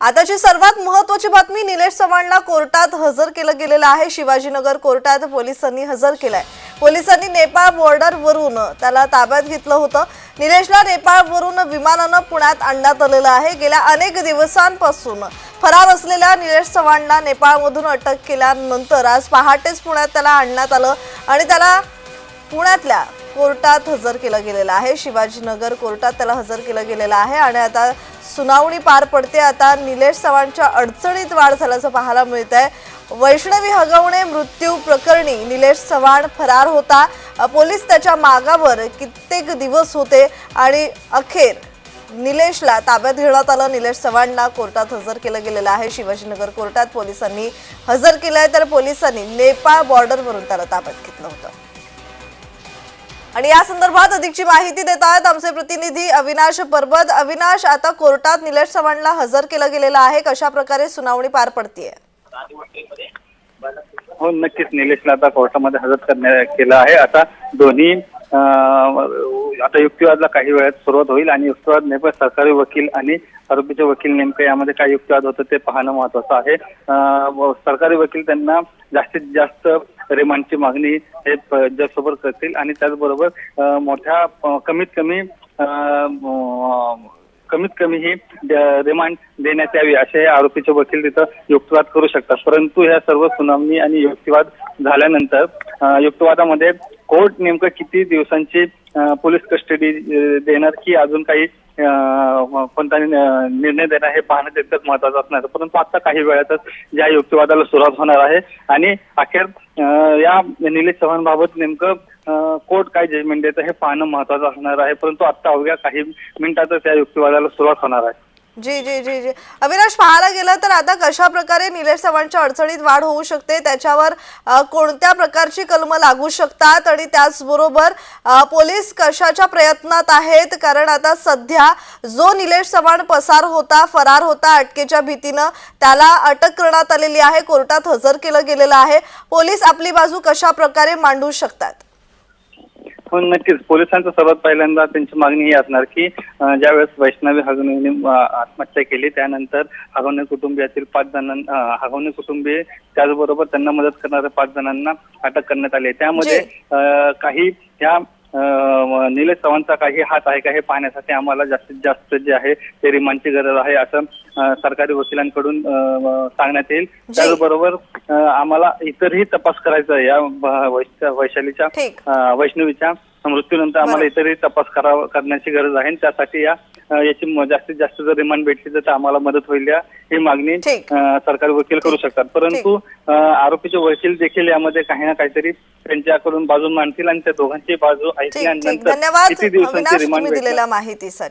आताची सर्वात महत्वाची बातमी निलेश चव्हाणला कोर्टात हजर केलं गेलेलं आहे. शिवाजीनगर कोर्टात पोलिसांनी हजर केलाय. पोलिसांनी नेपाळ बॉर्डरवरून त्याला ताब्यात घेतलं होतं. निलेशला नेपाळवरून विमानानं पुण्यात आणण्यात आलेलं आहे. गेल्या अनेक दिवसांपासून फरार असलेल्या निलेश चव्हाणला नेपाळमधून अटक केल्यानंतर आज पहाटेच पुण्यात त्याला आणण्यात आलं आणि त्याला पुण्यातल्या कोर्टात हजर केलं गेलेलं आहे. शिवाजीनगर कोर्टात त्याला हजर केलं गेलेलं आहे आणि आता सुनावणी पार पडते. आता निलेश चव्हाणच्या अडचणीत वाढ झाल्याचं पाहायला मिळत आहे वैष्णवी हगवणे मृत्यू प्रकरणी निलेश चव्हाण फरार होता. पोलीस त्याच्या मागावर कित्येक दिवस होते आणि अखेर निलेशला ताब्यात घेण्यात आलं. निलेश चव्हाणला कोर्टात हजर केलं गेलेलं आहे. शिवाजीनगर कोर्टात पोलिसांनी हजर केलं आहे तर पोलिसांनी नेपाळ बॉर्डरवरून त्याला ताब्यात घेतलं होतं. आणि या संदर्भात अधिकची माहिती देत आहेत आमचे प्रतिनिधी अविनाश परबत. अविनाश आता कोर्टात निलेश चव्हाणला हजर केलं गेलेलं आहे. कशा प्रकारे सुनावणी पार पडतीये? हो नक्कीच. निलेशला आता कोर्टामध्ये हजर करण्यात केलं आहे. आता दोन्ही आता युक्तिवादला काही वेळात सुरुवात होईल आणि युक्तिवाद नेमकं सरकारी वकील आणि आरोपीचे वकील नेमकं यामध्ये काय युक्तिवाद होतं ते पाहणं महत्वाचं आहे. सरकारी वकील त्यांना जास्तीत जास्त रिमांडची मागणी हे जगसोबत करतील. आणि त्याचबरोबर अं, मोठ्या कमीत कमी कमीत कमी ही रिमांड देण्यात यावी असे आरोपीचे वकील तिथं युक्तिवाद करू शकतात. परंतु ह्या सर्व सुनावणी आणि युक्तिवाद झाल्यानंतर युक्तिवादामध्ये कोर्ट नेमकं किती दिवसांची पोलीस कस्टडी देणार की अजून काही अं, कोणता निर्णय देणार हे पाहणं तितकंच महत्वाचं असणार. परंतु आता काही वेळातच या युक्तिवादाला सुरुवात होणार आहे. आणि अखेर या निलेश चव्हाण बाबत नेमकं कोर्ट काय जजमेंट देतं हे पाहणं महत्वाचं असणार आहे. परंतु आता अवघ्या काही मिनिटातच या युक्तिवादाला सुरुवात होणार आहे. जी जी जी जी. अविनाश पाहायला गेलं तर आता कशा प्रकारे निलेश चव्हाणच्या अडचणीत वाढ होऊ शकते? त्याच्यावर कोणत्या प्रकारची कलम लागू शकतात? आणि त्याचबरोबर पोलीस कशाच्या प्रयत्नात आहेत? कारण आता सध्या जो निलेश चव्हाण पसार होता फरार होता अटकेच्या भीतीनं त्याला अटक करण्यात आलेली आहे. कोर्टात हजर केलं गेलेलं आहे. पोलीस आपली बाजू कशा प्रकारे मांडू शकतात? हो नक्कीच पोलिसांचं सर्वात पहिल्यांदा त्यांची मागणी ही असणार की ज्यावेळेस वैष्णवी हगवणेने आत्महत्या केली त्यानंतर हगवणे कुटुंबियातील पाच जणांना हगवणे कुटुंबीय त्याचबरोबर त्यांना मदत करणाऱ्या पाच जणांना अटक करण्यात आली. त्यामध्ये जी. अं, काही अं, निलेश चव्हाणचा काही हात आहे का हे पाहण्यासाठी आम्हाला जास्तीत जास्त जे आहे ते रिमांडची गरज आहे असं सरकारी वकिलांकडून सांगण्यात येईल. त्याचबरोबर आम्हाला इतरही तपास करायचा आहे या वैशालीच्या वैष्णवीच्या. मृत्यूनंतर आम्हाला इतरही तपास करावा करण्याची गरज आहे. त्यासाठी या याची जास्तीत जास्त जर रिमांड भेटली तर आम्हाला मदत होईल या ही मागणी सरकारी वकील करू शकतात. परंतु आरोपीचे वकील देखील यामध्ये काही ना काहीतरी त्यांच्याकडून बाजू मांडतील आणि त्या दोघांची बाजू ऐकल्यानंतर किती दिवसांची रिमांड दिलेल्या माहितीसाठी.